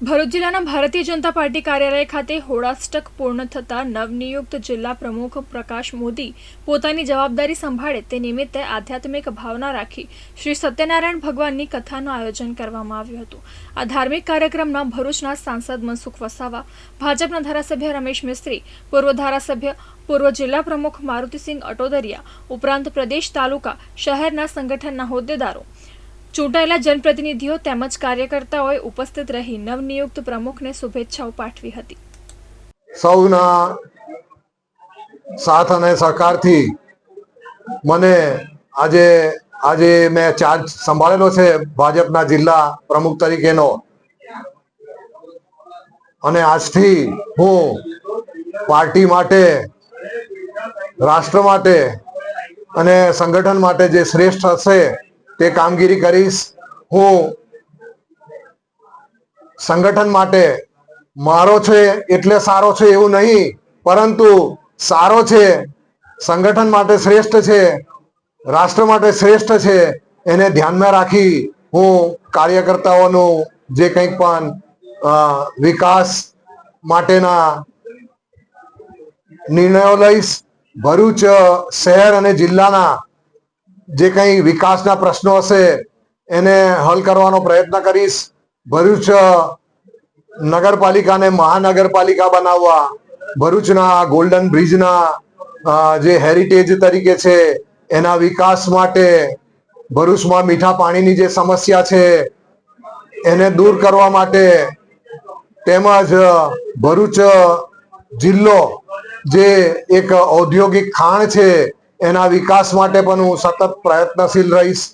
ભરૂચ જિલ્લાના ભારતીય જનતા પાર્ટી કાર્યાલય ખાતે હોળાષ્ટક પૂર્ણ થતા નવનિયુક્ત જિલ્લા પ્રમુખ પ્રકાશ મોદી પોતાની જવાબદારી સંભાળે તે નિમિત્તે આધ્યાત્મિક ભાવના રાખી શ્રી સત્યનારાયણ ભગવાનની કથાનું આયોજન કરવામાં આવ્યું હતું. આ ધાર્મિક કાર્યક્રમમાં ભરૂચના સાંસદ મનસુખ વસાવા, ભાજપના ધારાસભ્ય રમેશ મિસ્ત્રી, પૂર્વ ધારાસભ્ય, પૂર્વ જિલ્લા પ્રમુખ મારુતિસિંહ અટોદરિયા, ઉપરાંત પ્રદેશ તાલુકા શહેરના સંગઠનના હોદ્દેદારો ચૂંટાયેલા જનપ્રતિનિધિઓ તેમજ કાર્યકર્તાઓએ ઉપસ્થિત રહી નવનિયુક્ત પ્રમુખને શુભેચ્છાઓ પાઠવી હતી. સૌના સાથ અને સહકારથી મને આજે આજે મેં ચાર્જ સંભાળેલો છે ભાજપના જિલ્લા પ્રમુખ તરીકેનો. અને આજથી હું પાર્ટી માટે, રાષ્ટ્ર માટે અને સંગઠન માટે જે શ્રેષ્ઠ હશે તે કામગીરી કરીશ. હું સંગઠન માટે મારો છે એટલે સારો છે એવું નહીં, પરંતુ સારો છે, સંગઠન માટે શ્રેષ્ઠ છે, રાષ્ટ્ર માટે શ્રેષ્ઠ છે, એને ધ્યાનમાં રાખી હું કાર્યકર્તાઓનું જે કંઈક પણ વિકાસ માટેના નિર્ણયો લઈશ. ભરૂચ શહેર અને જિલ્લાના જે કંઈ વિકાસના પ્રશ્નો હશે, એને હલ કરવાનો પ્રયત્ન કરીશ. ભરૂચ નગરપાલિકાને મહાનગરપાલિકા બનાવવા, ભરૂચના ગોલ્ડન બ્રિજના જે હેરિટેજ તરીકે છે, એના વિકાસ માટે ભરૂચમાં મીઠા પાણીની જે સમસ્યા છે, એને દૂર કરવા માટે તેમજ ભરૂચ જિલ્લો જે એક ઔદ્યોગિક ખાણ છે એના વિકાસ માટે પણ હું સતત પ્રયત્નશીલ રહીશ.